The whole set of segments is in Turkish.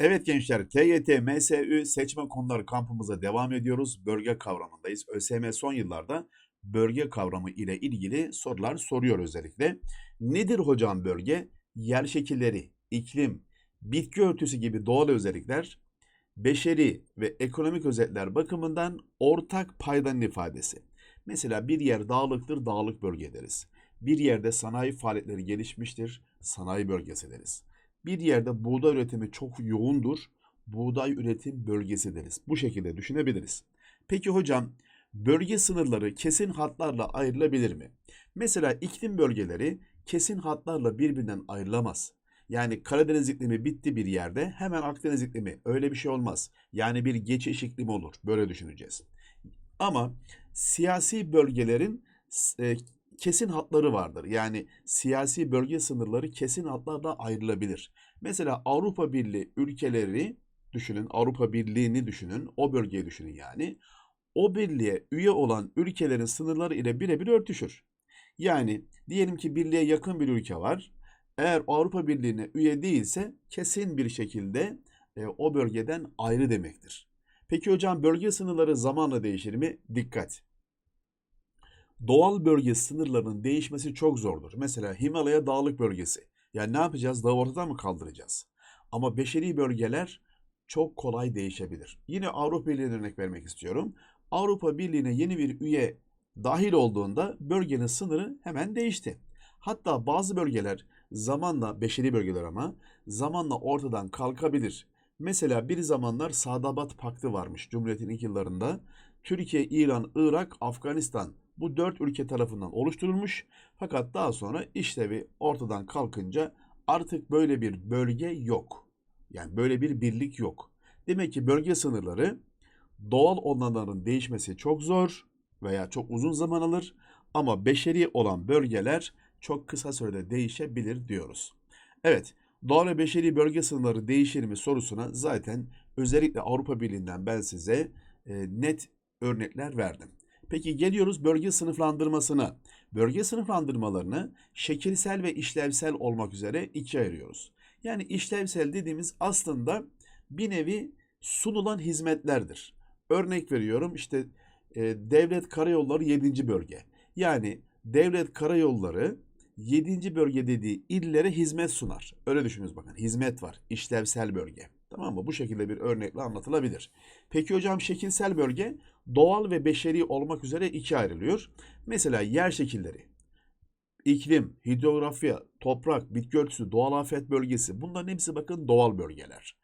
Evet gençler, TYT, MSÜ seçme konuları kampımıza devam ediyoruz. Bölge kavramındayız. ÖSYM son yıllarda bölge kavramı ile ilgili sorular soruyor özellikle. Nedir hocam bölge? Yer şekilleri, iklim, bitki örtüsü gibi doğal özellikler, beşeri ve ekonomik özellikler bakımından ortak paydanın ifadesi. Mesela bir yer dağlıktır, dağlık bölge deriz. Bir yerde sanayi faaliyetleri gelişmiştir, sanayi bölgesi deriz. Bir yerde buğday üretimi çok yoğundur. Buğday üretim bölgesi deriz. Bu şekilde düşünebiliriz. Peki hocam bölge sınırları kesin hatlarla ayrılabilir mi? Mesela iklim bölgeleri kesin hatlarla birbirinden ayrılamaz. Yani Karadeniz iklimi bitti bir yerde hemen Akdeniz iklimi öyle bir şey olmaz. Yani bir geçiş iklimi olur. Böyle düşüneceğiz. Ama siyasi bölgelerin e, kesin hatları vardır. Yani siyasi bölge sınırları kesin hatlarla ayrılabilir. Mesela Avrupa Birliği ülkeleri düşünün, Avrupa Birliği'ni düşünün, o bölgeyi düşünün yani. O birliğe üye olan ülkelerin sınırları ile birebir örtüşür. Yani diyelim ki birliğe yakın bir ülke var. Eğer Avrupa Birliği'ne üye değilse kesin bir şekilde e, o bölgeden ayrı demektir. Peki hocam bölge sınırları zamanla değişir mi? Dikkat doğal bölge sınırlarının değişmesi çok zordur. Mesela Himalaya dağlık bölgesi. Yani ne yapacağız? Dağı ortadan mı kaldıracağız? Ama beşeri bölgeler çok kolay değişebilir. Yine Avrupa Birliği'ne örnek vermek istiyorum. Avrupa Birliği'ne yeni bir üye dahil olduğunda bölgenin sınırı hemen değişti. Hatta bazı bölgeler zamanla, beşeri bölgeler ama zamanla ortadan kalkabilir. Mesela bir zamanlar Sadabat Paktı varmış Cumhuriyet'in ilk yıllarında. Türkiye, İran, Irak, Afganistan bu dört ülke tarafından oluşturulmuş. Fakat daha sonra işlevi ortadan kalkınca artık böyle bir bölge yok. Yani böyle bir birlik yok. Demek ki bölge sınırları doğal olanların değişmesi çok zor veya çok uzun zaman alır ama beşeri olan bölgeler çok kısa sürede değişebilir diyoruz. Evet, doğal ve beşeri bölge sınırları değişir mi sorusuna zaten özellikle Avrupa Birliği'nden ben size e, net örnekler verdim. Peki geliyoruz bölge sınıflandırmasına. Bölge sınıflandırmalarını şekilsel ve işlevsel olmak üzere ikiye ayırıyoruz. Yani işlevsel dediğimiz aslında bir nevi sunulan hizmetlerdir. Örnek veriyorum işte e, devlet karayolları 7. bölge. Yani devlet karayolları 7. bölge dediği illere hizmet sunar. Öyle düşününüz bakın. Hizmet var. işlevsel bölge. Tamam mı? Bu şekilde bir örnekle anlatılabilir. Peki hocam şekilsel bölge doğal ve beşeri olmak üzere iki ayrılıyor. Mesela yer şekilleri, iklim, hidrografya, toprak, bitki örtüsü, doğal afet bölgesi bunların hepsi bakın doğal bölgeler.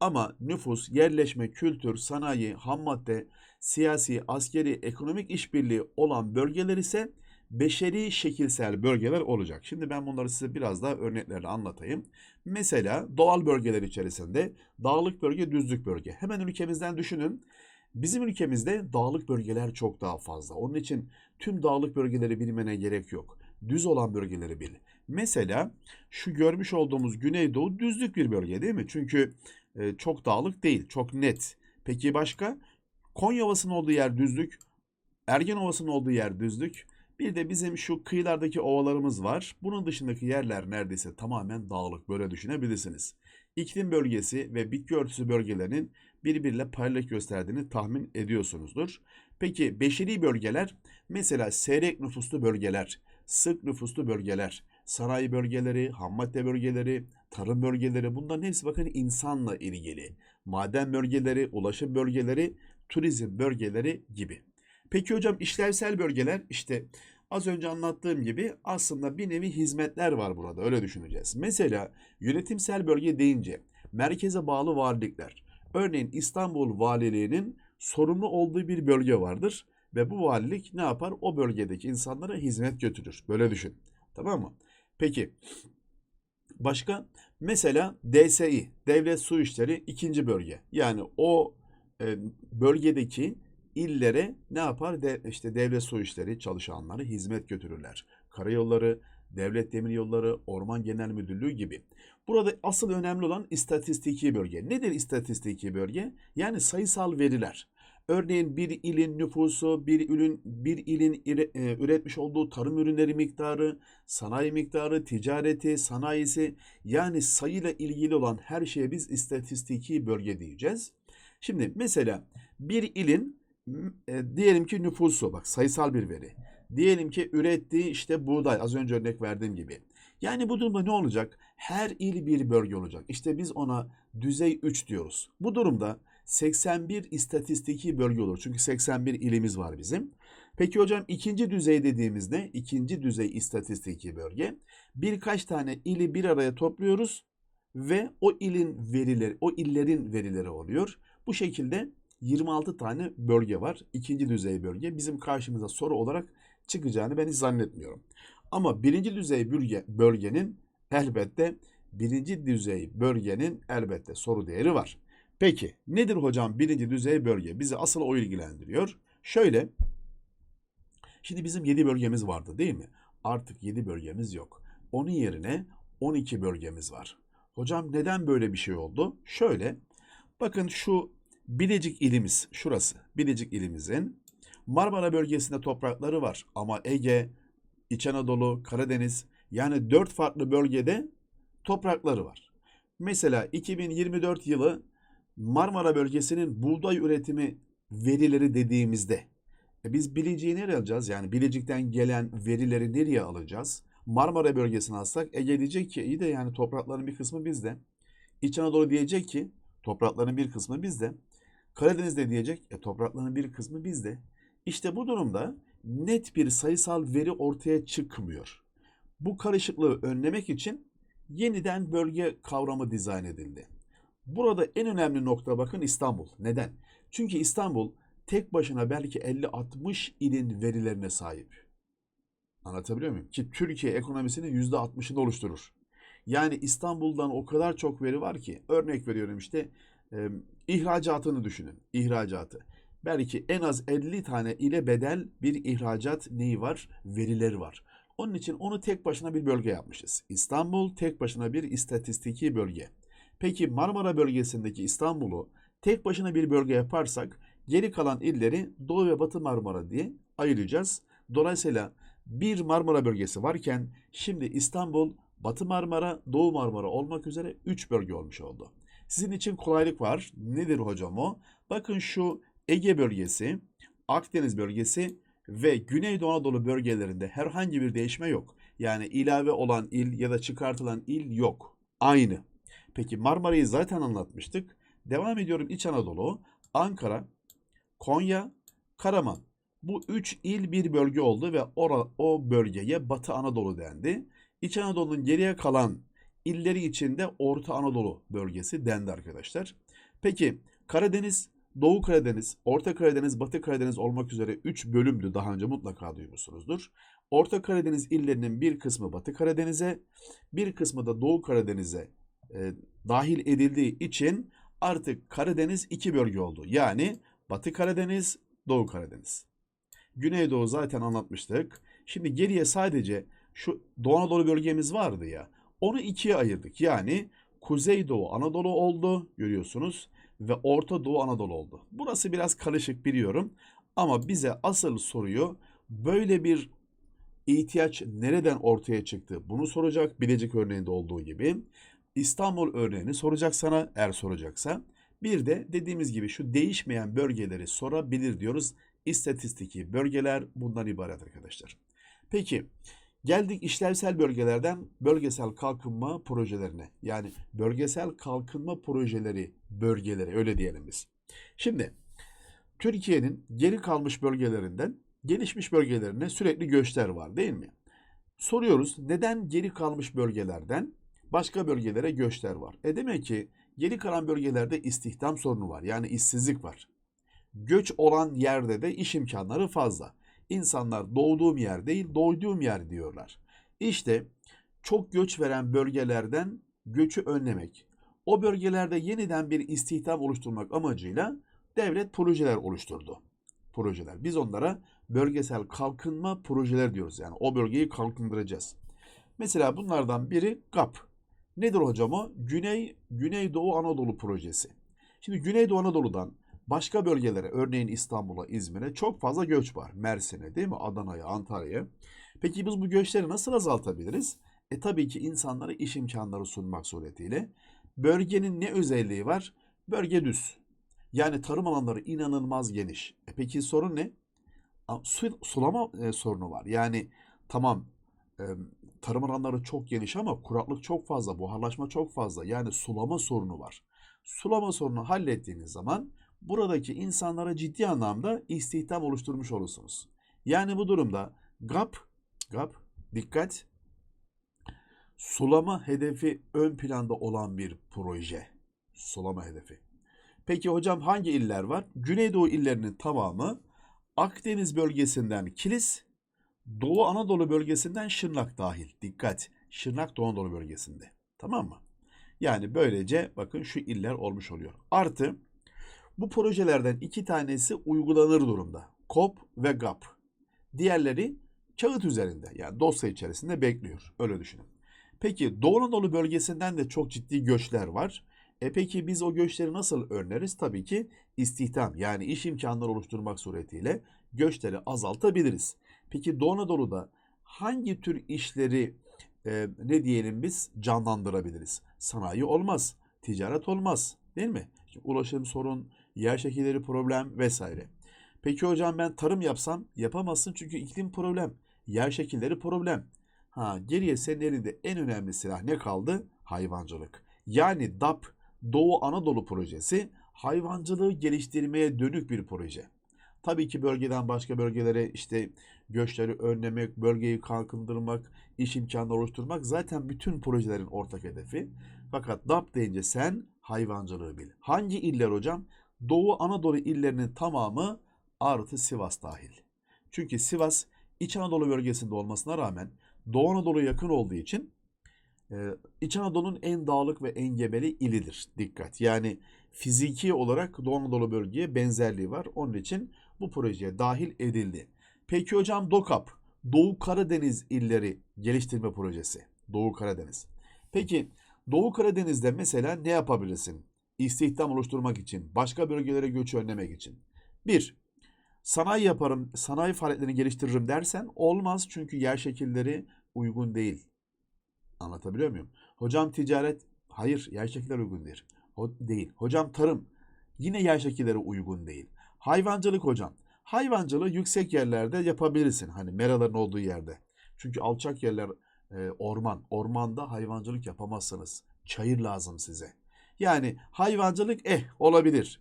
Ama nüfus, yerleşme, kültür, sanayi, ham madde, siyasi, askeri, ekonomik işbirliği olan bölgeler ise beşeri şekilsel bölgeler olacak. Şimdi ben bunları size biraz daha örneklerle anlatayım. Mesela doğal bölgeler içerisinde dağlık bölge, düzlük bölge. Hemen ülkemizden düşünün. Bizim ülkemizde dağlık bölgeler çok daha fazla. Onun için tüm dağlık bölgeleri bilmene gerek yok. Düz olan bölgeleri bil. Mesela şu görmüş olduğumuz Güneydoğu düzlük bir bölge değil mi? Çünkü e, çok dağlık değil, çok net. Peki başka? Konya Ovası'nın olduğu yer düzlük, Ergen Ovası'nın olduğu yer düzlük. Bir de bizim şu kıyılardaki ovalarımız var. Bunun dışındaki yerler neredeyse tamamen dağlık böyle düşünebilirsiniz. İklim bölgesi ve bitki örtüsü bölgelerinin birbiriyle paralel gösterdiğini tahmin ediyorsunuzdur. Peki beşeri bölgeler mesela seyrek nüfuslu bölgeler, sık nüfuslu bölgeler, sanayi bölgeleri, hammadde bölgeleri, tarım bölgeleri bunların hepsi bakın insanla ilgili. Maden bölgeleri, ulaşım bölgeleri, turizm bölgeleri gibi. Peki hocam işlevsel bölgeler işte az önce anlattığım gibi aslında bir nevi hizmetler var burada öyle düşüneceğiz. Mesela yönetimsel bölge deyince merkeze bağlı valilikler. Örneğin İstanbul Valiliği'nin sorumlu olduğu bir bölge vardır ve bu valilik ne yapar? O bölgedeki insanlara hizmet götürür. Böyle düşün. Tamam mı? Peki başka mesela DSİ Devlet Su İşleri ikinci bölge. Yani o e, bölgedeki illere ne yapar? De, işte devlet su işleri çalışanları hizmet götürürler. Karayolları, devlet demir yolları, orman genel müdürlüğü gibi. Burada asıl önemli olan istatistiki bölge. Nedir istatistiki bölge? Yani sayısal veriler. Örneğin bir ilin nüfusu, bir ilin bir ilin e, üretmiş olduğu tarım ürünleri miktarı, sanayi miktarı, ticareti, sanayisi yani sayıyla ilgili olan her şeye biz istatistiki bölge diyeceğiz. Şimdi mesela bir ilin e, diyelim ki nüfusu bak sayısal bir veri. Diyelim ki ürettiği işte buğday az önce örnek verdiğim gibi. Yani bu durumda ne olacak? Her il bir bölge olacak. İşte biz ona düzey 3 diyoruz. Bu durumda 81 istatistiki bölge olur. Çünkü 81 ilimiz var bizim. Peki hocam ikinci düzey dediğimiz ne? İkinci düzey istatistiki bölge. Birkaç tane ili bir araya topluyoruz ve o ilin verileri, o illerin verileri oluyor. Bu şekilde 26 tane bölge var. İkinci düzey bölge. Bizim karşımıza soru olarak çıkacağını ben hiç zannetmiyorum. Ama birinci düzey bölge, bölgenin elbette birinci düzey bölgenin elbette soru değeri var. Peki nedir hocam birinci düzey bölge? Bizi asıl o ilgilendiriyor. Şöyle, şimdi bizim 7 bölgemiz vardı değil mi? Artık 7 bölgemiz yok. Onun yerine 12 bölgemiz var. Hocam neden böyle bir şey oldu? Şöyle, bakın şu Bilecik ilimiz, şurası. Bilecik ilimizin Marmara bölgesinde toprakları var. Ama Ege, İç Anadolu, Karadeniz yani 4 farklı bölgede toprakları var. Mesela 2024 yılı Marmara bölgesinin buğday üretimi verileri dediğimizde e biz Bilecik'i nereye alacağız? Yani Bilecik'ten gelen verileri nereye alacağız? Marmara bölgesine alsak Ege diyecek ki iyi de yani toprakların bir kısmı bizde. İç Anadolu diyecek ki toprakların bir kısmı bizde. Karadeniz de diyecek e toprakların bir kısmı bizde. İşte bu durumda net bir sayısal veri ortaya çıkmıyor. Bu karışıklığı önlemek için yeniden bölge kavramı dizayn edildi. Burada en önemli nokta bakın İstanbul. Neden? Çünkü İstanbul tek başına belki 50-60 ilin verilerine sahip. Anlatabiliyor muyum? Ki Türkiye ekonomisinin %60'ını oluşturur. Yani İstanbul'dan o kadar çok veri var ki örnek veriyorum işte e, ihracatını düşünün. İhracatı. Belki en az 50 tane ile bedel bir ihracat neyi var? Verileri var. Onun için onu tek başına bir bölge yapmışız. İstanbul tek başına bir istatistiki bölge. Peki Marmara bölgesindeki İstanbul'u tek başına bir bölge yaparsak geri kalan illeri Doğu ve Batı Marmara diye ayıracağız. Dolayısıyla bir Marmara bölgesi varken şimdi İstanbul Batı Marmara, Doğu Marmara olmak üzere 3 bölge olmuş oldu. Sizin için kolaylık var. Nedir hocam o? Bakın şu Ege bölgesi, Akdeniz bölgesi ve Güneydoğu Anadolu bölgelerinde herhangi bir değişme yok. Yani ilave olan il ya da çıkartılan il yok. Aynı. Peki Marmara'yı zaten anlatmıştık. Devam ediyorum İç Anadolu, Ankara, Konya, Karaman. Bu üç il bir bölge oldu ve ora, o bölgeye Batı Anadolu dendi. İç Anadolu'nun geriye kalan illeri içinde Orta Anadolu bölgesi dendi arkadaşlar. Peki Karadeniz, Doğu Karadeniz, Orta Karadeniz, Batı Karadeniz olmak üzere 3 bölümdü daha önce mutlaka duymuşsunuzdur. Orta Karadeniz illerinin bir kısmı Batı Karadeniz'e, bir kısmı da Doğu Karadeniz'e e, dahil edildiği için artık Karadeniz iki bölge oldu. Yani Batı Karadeniz, Doğu Karadeniz. Güneydoğu zaten anlatmıştık. Şimdi geriye sadece şu Doğu Anadolu bölgemiz vardı ya. Onu ikiye ayırdık. Yani Kuzeydoğu Anadolu oldu görüyorsunuz ve Orta Doğu Anadolu oldu. Burası biraz karışık biliyorum ama bize asıl soruyu böyle bir ihtiyaç nereden ortaya çıktı? Bunu soracak Bilecik örneğinde olduğu gibi. İstanbul örneğini soracak sana eğer soracaksa. Bir de dediğimiz gibi şu değişmeyen bölgeleri sorabilir diyoruz. İstatistiki bölgeler bundan ibaret arkadaşlar. Peki geldik işlevsel bölgelerden bölgesel kalkınma projelerine. Yani bölgesel kalkınma projeleri bölgeleri öyle diyelim biz. Şimdi Türkiye'nin geri kalmış bölgelerinden gelişmiş bölgelerine sürekli göçler var değil mi? Soruyoruz neden geri kalmış bölgelerden başka bölgelere göçler var? E demek ki geri kalan bölgelerde istihdam sorunu var. Yani işsizlik var. Göç olan yerde de iş imkanları fazla. İnsanlar doğduğum yer değil, doyduğum yer diyorlar. İşte çok göç veren bölgelerden göçü önlemek, o bölgelerde yeniden bir istihdam oluşturmak amacıyla devlet projeler oluşturdu. Projeler. Biz onlara bölgesel kalkınma projeler diyoruz. Yani o bölgeyi kalkındıracağız. Mesela bunlardan biri GAP. Nedir hocam o? Güney Güneydoğu Anadolu projesi. Şimdi Güneydoğu Anadolu'dan başka bölgelere, örneğin İstanbul'a, İzmir'e çok fazla göç var. Mersin'e değil mi? Adana'ya, Antalya'ya. Peki biz bu göçleri nasıl azaltabiliriz? E tabii ki insanlara iş imkanları sunmak suretiyle. Bölgenin ne özelliği var? Bölge düz. Yani tarım alanları inanılmaz geniş. E peki sorun ne? Su, sulama e, sorunu var. Yani tamam e, tarım alanları çok geniş ama kuraklık çok fazla, buharlaşma çok fazla. Yani sulama sorunu var. Sulama sorunu hallettiğiniz zaman buradaki insanlara ciddi anlamda istihdam oluşturmuş olursunuz. Yani bu durumda GAP, GAP dikkat sulama hedefi ön planda olan bir proje. Sulama hedefi. Peki hocam hangi iller var? Güneydoğu illerinin tamamı Akdeniz bölgesinden Kilis, Doğu Anadolu bölgesinden Şırnak dahil. Dikkat. Şırnak Doğu Anadolu bölgesinde. Tamam mı? Yani böylece bakın şu iller olmuş oluyor. Artı bu projelerden iki tanesi uygulanır durumda. KOP ve GAP. Diğerleri kağıt üzerinde yani dosya içerisinde bekliyor. Öyle düşünün. Peki Doğu Anadolu bölgesinden de çok ciddi göçler var. E peki biz o göçleri nasıl önleriz? Tabii ki istihdam yani iş imkanları oluşturmak suretiyle göçleri azaltabiliriz. Peki Doğu Anadolu'da hangi tür işleri e, ne diyelim biz canlandırabiliriz? Sanayi olmaz, ticaret olmaz değil mi? Şimdi ulaşım sorun, yer şekilleri problem vesaire. Peki hocam ben tarım yapsam yapamazsın çünkü iklim problem, yer şekilleri problem. Ha geriye senin elinde en önemli silah ne kaldı? Hayvancılık. Yani DAP Doğu Anadolu projesi hayvancılığı geliştirmeye dönük bir proje. Tabii ki bölgeden başka bölgelere işte göçleri önlemek, bölgeyi kalkındırmak, iş imkanları oluşturmak zaten bütün projelerin ortak hedefi. Fakat DAP deyince sen hayvancılığı bil. Hangi iller hocam? Doğu Anadolu illerinin tamamı artı Sivas dahil. Çünkü Sivas İç Anadolu bölgesinde olmasına rağmen Doğu Anadolu'ya yakın olduğu için ee, İç Anadolu'nun en dağlık ve engebeli ilidir. Dikkat. Yani fiziki olarak Doğu Anadolu bölgeye benzerliği var. Onun için bu projeye dahil edildi. Peki hocam DOKAP, Doğu Karadeniz illeri geliştirme projesi. Doğu Karadeniz. Peki Doğu Karadeniz'de mesela ne yapabilirsin? İstihdam oluşturmak için, başka bölgelere göç önlemek için. Bir, sanayi yaparım, sanayi faaliyetlerini geliştiririm dersen olmaz çünkü yer şekilleri uygun değil. Anlatabiliyor muyum? Hocam ticaret, hayır yer şekilleri uygun değil. O değil. Hocam tarım, yine yer şekilleri uygun değil. Hayvancılık hocam. Hayvancılığı yüksek yerlerde yapabilirsin. Hani meraların olduğu yerde. Çünkü alçak yerler e, orman. Ormanda hayvancılık yapamazsınız. Çayır lazım size. Yani hayvancılık eh olabilir.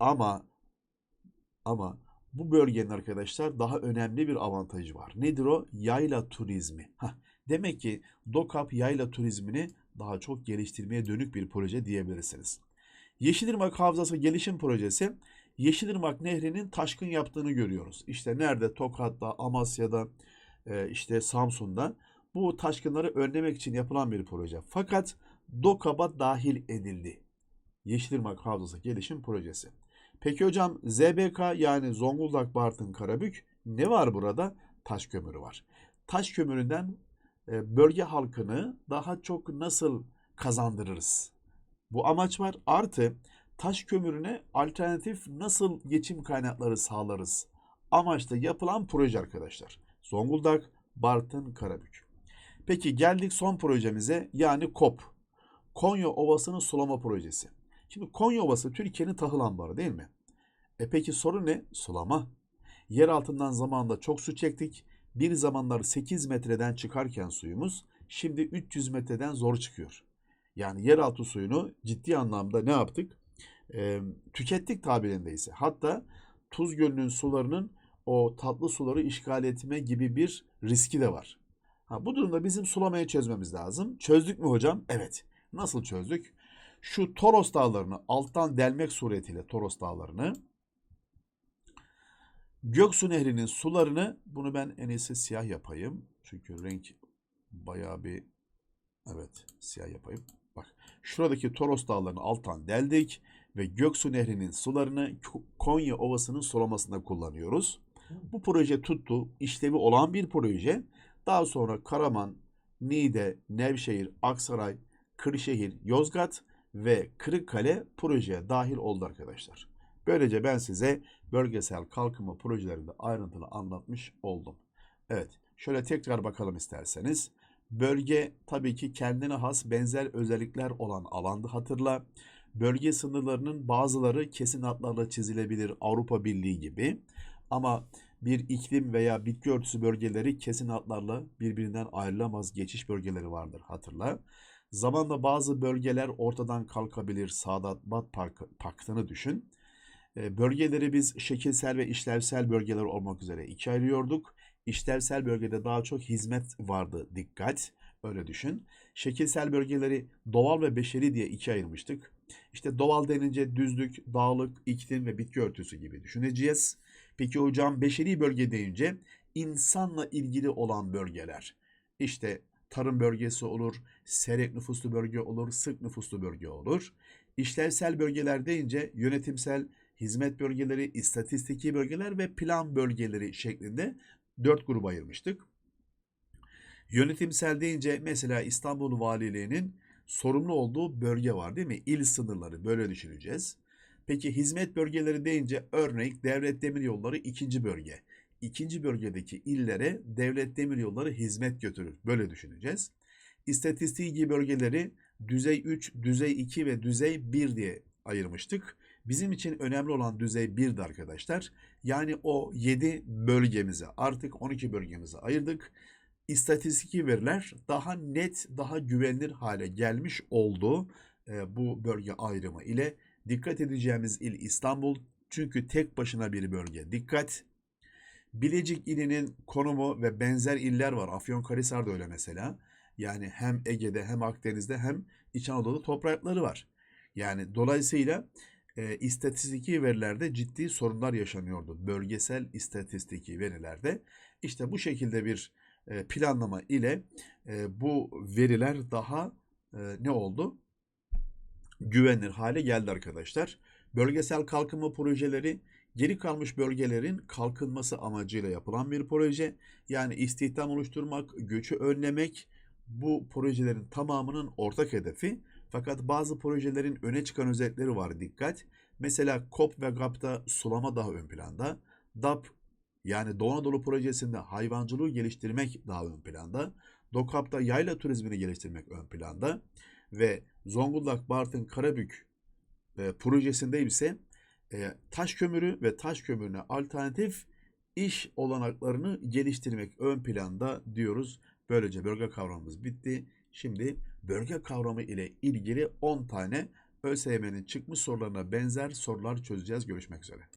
Ama ama bu bölgenin arkadaşlar daha önemli bir avantajı var. Nedir o? Yayla turizmi. Hah, demek ki DOKAP yayla turizmini daha çok geliştirmeye dönük bir proje diyebilirsiniz. Yeşilırmak Havzası Gelişim Projesi Yeşilırmak Nehri'nin taşkın yaptığını görüyoruz. İşte nerede? Tokat'ta, Amasya'da, e, işte Samsun'da bu taşkınları önlemek için yapılan bir proje. Fakat DOKAP'a dahil edildi. Yeşilırmak Havzası Gelişim Projesi. Peki hocam ZBK yani Zonguldak, Bartın, Karabük ne var burada? Taş kömürü var. Taş kömüründen e, bölge halkını daha çok nasıl kazandırırız? Bu amaç var. Artı taş kömürüne alternatif nasıl geçim kaynakları sağlarız? Amaçla yapılan proje arkadaşlar. Zonguldak, Bartın, Karabük. Peki geldik son projemize yani KOP. Konya Ovası'nın sulama projesi. Şimdi Konya Ovası Türkiye'nin tahıl ambarı değil mi? E peki soru ne? Sulama. Yer altından zamanında çok su çektik. Bir zamanlar 8 metreden çıkarken suyumuz şimdi 300 metreden zor çıkıyor. Yani yeraltı suyunu ciddi anlamda ne yaptık? E, tükettik tabirindeyse. Hatta Tuz Gölü'nün sularının o tatlı suları işgal etme gibi bir riski de var. Ha, bu durumda bizim sulamayı çözmemiz lazım. Çözdük mü hocam? Evet. Nasıl çözdük? Şu Toros dağlarını alttan delmek suretiyle Toros dağlarını Göksu Nehri'nin sularını bunu ben en iyisi siyah yapayım. Çünkü renk bayağı bir evet siyah yapayım. Bak şuradaki Toros dağlarını alttan deldik ve Göksu Nehri'nin sularını Konya Ovası'nın sulamasında kullanıyoruz. Bu proje tuttu, işlevi olan bir proje. Daha sonra Karaman, Niğde, Nevşehir, Aksaray, Kırşehir, Yozgat ve Kırıkkale projeye dahil oldu arkadaşlar. Böylece ben size bölgesel kalkınma projelerini ayrıntılı anlatmış oldum. Evet, şöyle tekrar bakalım isterseniz. Bölge tabii ki kendine has benzer özellikler olan alandı hatırla. Bölge sınırlarının bazıları kesin hatlarla çizilebilir Avrupa Birliği gibi. Ama bir iklim veya bitki örtüsü bölgeleri kesin hatlarla birbirinden ayrılamaz geçiş bölgeleri vardır hatırla. Zamanla bazı bölgeler ortadan kalkabilir. Sadat Bat Paktını düşün. E, Bölgeleri biz şekilsel ve işlevsel bölgeler olmak üzere ikiye ayırıyorduk. İşlevsel bölgede daha çok hizmet vardı dikkat. Öyle düşün. Şekilsel bölgeleri doğal ve beşeri diye ikiye ayırmıştık. İşte doğal denince düzlük, dağlık, iklim ve bitki örtüsü gibi düşüneceğiz. Peki hocam beşeri bölge deyince insanla ilgili olan bölgeler. İşte tarım bölgesi olur, seyrek nüfuslu bölge olur, sık nüfuslu bölge olur. İşlevsel bölgeler deyince yönetimsel, hizmet bölgeleri, istatistiki bölgeler ve plan bölgeleri şeklinde dört gruba ayırmıştık. Yönetimsel deyince mesela İstanbul Valiliği'nin sorumlu olduğu bölge var değil mi? İl sınırları böyle düşüneceğiz. Peki hizmet bölgeleri deyince örnek Devlet Demiryolları ikinci bölge. İkinci bölgedeki illere Devlet Demiryolları hizmet götürür. Böyle düşüneceğiz. İstatistiki bölgeleri düzey 3, düzey 2 ve düzey 1 diye ayırmıştık. Bizim için önemli olan düzey 1'di arkadaşlar. Yani o 7 bölgemize artık 12 bölgemize ayırdık. İstatistiki veriler daha net, daha güvenilir hale gelmiş oldu e, bu bölge ayrımı ile. Dikkat edeceğimiz il İstanbul çünkü tek başına bir bölge. Dikkat! Bilecik ilinin konumu ve benzer iller var. Afyonkarahisar da öyle mesela. Yani hem Ege'de hem Akdeniz'de hem İç Anadolu toprakları var. Yani dolayısıyla e, istatistiki verilerde ciddi sorunlar yaşanıyordu. Bölgesel istatistiki verilerde. İşte bu şekilde bir e, planlama ile e, bu veriler daha e, ne oldu? Güvenilir hale geldi arkadaşlar. Bölgesel kalkınma projeleri geri kalmış bölgelerin kalkınması amacıyla yapılan bir proje. Yani istihdam oluşturmak, göçü önlemek bu projelerin tamamının ortak hedefi. Fakat bazı projelerin öne çıkan özellikleri var dikkat. Mesela KOP ve GAP'ta sulama daha ön planda. DAP yani Doğu Anadolu projesinde hayvancılığı geliştirmek daha ön planda. DOKAP'ta yayla turizmini geliştirmek ön planda. Ve Zonguldak, Bartın, Karabük e, projesinde ise e, taş kömürü ve taş kömürüne alternatif iş olanaklarını geliştirmek ön planda diyoruz. Böylece bölge kavramımız bitti. Şimdi bölge kavramı ile ilgili 10 tane ÖSYM'nin çıkmış sorularına benzer sorular çözeceğiz. Görüşmek üzere.